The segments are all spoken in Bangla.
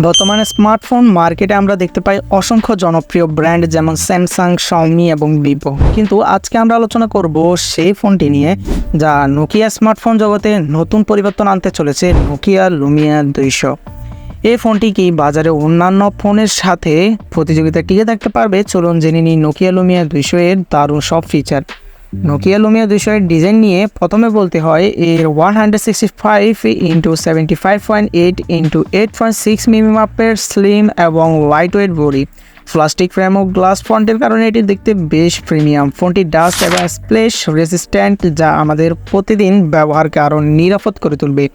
বর্তমানে স্মার্টফোন মার্কেটে আমরা দেখতে পাই অসংখ্য জনপ্রিয় ব্র্যান্ড যেমন স্যামসাং, শাওমি এবং ভিভো। কিন্তু আজকে আমরা আলোচনা করব সেই ফোনটি নিয়ে, যা নোকিয়া স্মার্টফোন জগতে নতুন পরিবর্তন আনতে চলেছে নোকিয়া লুমিয়া দুইশো। এই ফোনটি কি বাজারে অন্যান্য ফোনের সাথে প্রতিযোগিতা টিকে থাকতে পারবে? চলুন জেনে নিই নোকিয়া লুমিয়া দুইশো এর দারুণ সব ফিচার নোকিয়া লুমিয়া দুইশো এর ডিজাইন নিয়ে প্রথমে বলতে হয় এর one hundred sixty five into seventy five point eight into eight point six মিমি মাপের স্লিম এবং light weight body plastic frame ও গ্লাস ফন্টের কারণে এটি দেখতে বেশ প্রিমিয়াম ফোনটি ডাস্ট এবং স্প্লেশ রেসিস্ট্যান্ট যা আমাদের প্রতিদিন ব্যবহারকে আরও নিরাপদ করে তুলবে।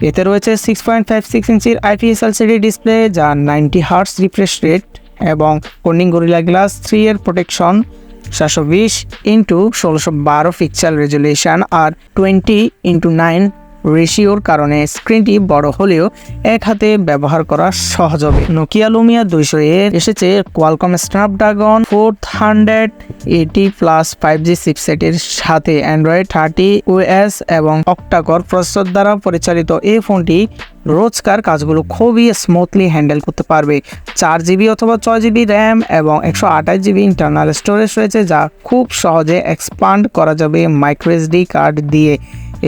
এতে রয়েছে সিক্স পয়েন্ট ফাইভ সিক্স ইঞ্চির আইপিএস এলসিডি ডিসপ্লে যা নাইনটি হার্টস রিফ্রেশ রেট এবং কর্নিং গরিলা গ্লাস থ্রি এর প্রোটেকশন সাতশো বিশ ইন্টু ষোলোশো বারো পিক্সেল রেজুলেশন আর টোয়েন্টি ইন্টু নাইন রেশিওর কারণে স্ক্রিনটি বড় হলেও এক হাতে ব্যবহার করা সহজ হবে। নোকিয়া লুমিয়া দুইশো এর এসেছে Qualcomm Snapdragon four hundred eighty plus five G সিপসেটের সাথে অ্যান্ড্রয়েড থার্টি ওএস এবং অক্টাকর প্রসেসর দ্বারা পরিচালিত এই ফোনটি রোজকার কাজগুলো খুবই স্মুথলি হ্যান্ডেল করতে পারবে। চার জিবি অথবা ছয় জিবি র্যাম এবং একশো আঠাশ জিবি ইন্টারনাল স্টোরেজ রয়েছে, যা খুব সহজে এক্সপান্ড করা যাবে মাইক্রোএসডি কার্ড দিয়ে।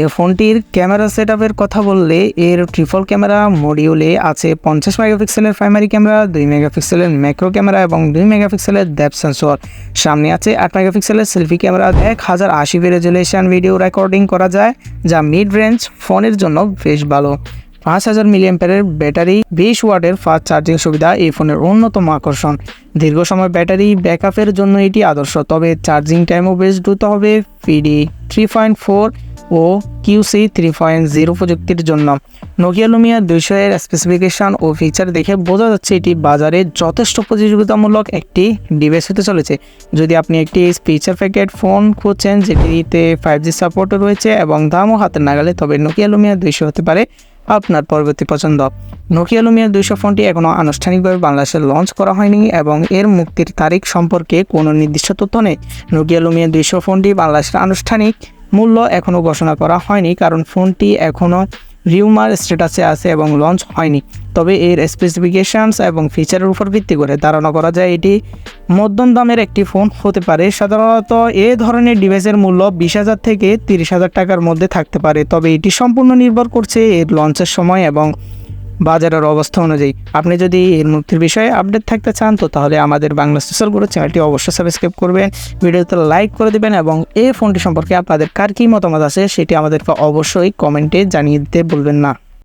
এই ফোনটির ক্যামেরা সেট কথা বললে, এর ট্রিপল ক্যামেরা মডিউলে আছে পঞ্চাশ মেগাপিক্সেলের প্রাইমারি ক্যামেরা দুই মেগাপিক্সেলের ম্যাক্রো ক্যামেরা এবং দুই মেগাপিক্সেলের ডেপ সেন্সর সামনে আছে আট মেগাপিক্সেলের সেলফি ক্যামেরা এক হাজার আশি রেজুলেশন ভিডিও রেকর্ডিং করা যায়, যা মিড রেঞ্জ ফোনের জন্য বেশ ভালো। পাঁচ হাজার মিলিয়াম্পারের ব্যাটারি, বিশ ওয়াটের ফাস্ট চার্জিং সুবিধা এই ফোনের অন্যতম আকর্ষণ। দীর্ঘ সময় ব্যাটারি ব্যাকআপের জন্য এটি আদর্শ, তবে চার্জিং টাইমও বেশ দ্রুত হবে। পিডি থ্রি পয়েন্ট ফোর ও কিউসি থ্রি পয়েন্ট জিরো প্রযুক্তির জন্য। নোকিয়া লুমিয়া দুইশো এর স্পেসিফিকেশন ও ফিচার দেখে বোঝা যাচ্ছে এটি বাজারে যথেষ্ট প্রতিযোগিতামূলক একটি ডিভাইস হতে চলেছে। যদি আপনি একটি ফিচার প্যাকেট ফোন খুঁজছেন, যেটিতে ফাইভ জি সাপোর্টও রয়েছে এবং দামও হাতে নাগালে তবে নোকিয়া লুমিয়া দুইশো হতে পারে আপনার পরবর্তী পছন্দ। নোকিয়া লুমিয়া দুইশো ফোনটি এখনও আনুষ্ঠানিকভাবে বাংলাদেশে লঞ্চ করা হয়নি এবং এর মুক্তির তারিখ সম্পর্কে কোনো নির্দিষ্ট তথ্য নেই। নোকিয়া লুমিয়া দুইশো ফোনটি বাংলাদেশের আনুষ্ঠানিক মূল্য এখনও ঘোষণা করা হয়নি, কারণ ফোনটি এখনও রিউমার স্ট্যাটাসে আছে এবং লঞ্চ হয়নি। তবে এর স্পেসিফিকেশানস এবং ফিচারের উপর ভিত্তি করে ধারণা করা যায় এটি মধ্যম দামের একটি ফোন হতে পারে। সাধারণত এ ধরনের ডিভাইসের মূল্য বিশ হাজার থেকে তিরিশ হাজার টাকার মধ্যে থাকতে পারে, তবে এটি সম্পূর্ণ নির্ভর করছে এর লঞ্চের সময় এবং বাজারের অবস্থা অনুযায়ী। আপনি যদি এর মুক্তির বিষয়ে আপডেট থাকতে চান, তো তাহলে আমাদের বাংলা সোশ্যাল গ্রুপ চ্যানেলটি অবশ্যই সাবস্ক্রাইব করবেন। ভিডিওতে লাইক করে দেবেন এবং এই ফোনটি সম্পর্কে আপনাদের কার কী মতামত আছে, সেটি আমাদেরকে অবশ্যই কমেন্টে জানিয়ে দিতে বলবেন না।